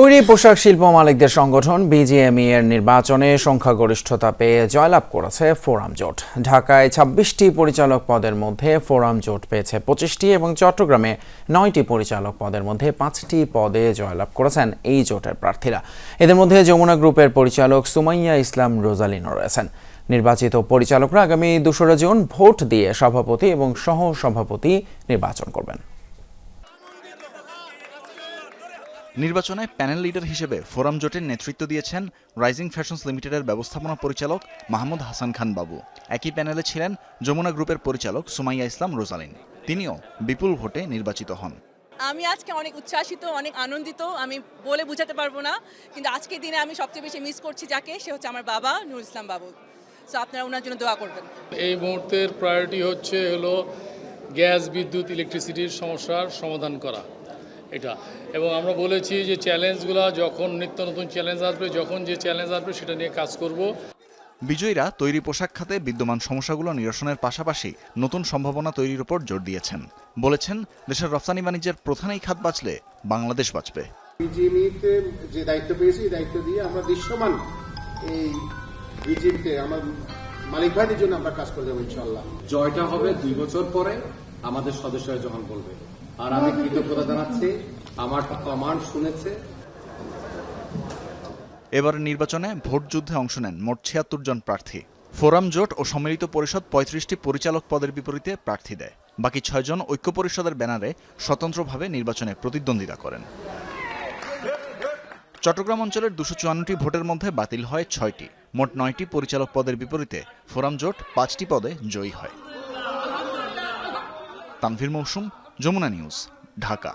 তৈরি পোশাক শিল্প মালিকদের সংগঠন বিজিএমই এর নির্বাচনে সংখ্যাগরিষ্ঠতা পেয়ে জয়লাভ করেছে ফোরাম জোট। ঢাকায় ছাব্বিশটি পরিচালক পদের মধ্যে ফোরাম জোট পেয়েছে পঁচিশটি এবং চট্টগ্রামে নয়টি পরিচালক পদের মধ্যে পাঁচটি পদে জয়লাভ করেছেন এই জোটের প্রার্থীরা। এদের মধ্যে যমুনা গ্রুপের পরিচালক সুমাইয়া ইসলাম রোজালিনও রয়েছেন। নির্বাচিত পরিচালকরা আগামী দোসরা জুন ভোট দিয়ে সভাপতি এবং সহ সভাপতি নির্বাচন করবেন। নির্বাচনে প্যানেল লিডার হিসেবে ফোরাম জোটের নেতৃত্ব দিয়েছেন রাইজিং ফ্যাশনস লিমিটেডের ব্যবস্থাপনা পরিচালক মাহমুদ হাসান খান বাবু। একই প্যানেলে ছিলেন যমুনা গ্রুপের পরিচালক সুমাইয়া ইসলাম রোজালিন। তিনিও বিপুল ভোটে নির্বাচিত হন। আমি আজকে অনেক উচ্ছ্বাসিত অনেক আনন্দিত আমি বলে বোঝাতে পারব না কিন্তু আজকের দিনে আমি সবচেয়ে বেশি মিস করছি যাকে সে হচ্ছে আমার বাবা নুর ইসলাম বাবু। সো আপনারা ওনার জন্য দোয়া করবেন। এই মুহূর্তের প্রায়োরিটি হচ্ছে হলো গ্যাস বিদ্যুৎ ইলেকট্রিসিটির সমস্যার সমাধান করা। এটা। এবং আমরা বলেছি যে চ্যালেঞ্জগুলো যখন নিত্য নতুন চ্যালেঞ্জ আসবে যখন যে চ্যালেঞ্জ আসবে সেটা নিয়ে কাজ করব। বিজয়ীরা তৈরি পোশাক খাতে বিদ্যমান সমস্যাগুলো নিরসনের পাশাপাশি নতুন সম্ভাবনা তৈরির উপর জোর দিয়েছেন। বলেছেন দেশের রফতানি বাণিজ্যের প্রধান এই খাত বাঁচলে বাংলাদেশ বাঁচবে। বিজিএমইতে যে দায়িত্ব পেয়েছি এই দায়িত্ব দিয়ে আমরা দৃশ্যমান এই বিজিএমতে আমার মালিক ভাইদের জন্য আমরা কাজ করে যাব ইনশাল্লাহ জয়টা হবে দুই বছর পরে আমাদের সদস্যরা যখন বলবে। আর আমি কৃতজ্ঞতা জানাচ্ছি। আমার কমান্ড শুনেছে। এবারের নির্বাচনে ভোট যুদ্ধে অংশ নেন মোট ছিয়াত্তর জন প্রার্থী। ফোরাম জোট ও সম্মিলিত পরিষদ পঁয়ত্রিশটি পরিচালক পদের বিপরীতে প্রার্থী দেয়। বাকি ছয়জন ঐক্য পরিষদের ব্যানারে স্বতন্ত্রভাবে নির্বাচনে প্রতিদ্বন্দ্বিতা করেন। চট্টগ্রাম অঞ্চলের দুশো চুয়ান্নটি ভোটের মধ্যে বাতিল হয় ছয়টি। মোট নয়টি পরিচালক পদের বিপরীতে ফোরাম জোট পাঁচটি পদে জয়ী হয়। তানভীর মৌসুম যমুনা নিউজ ঢাকা।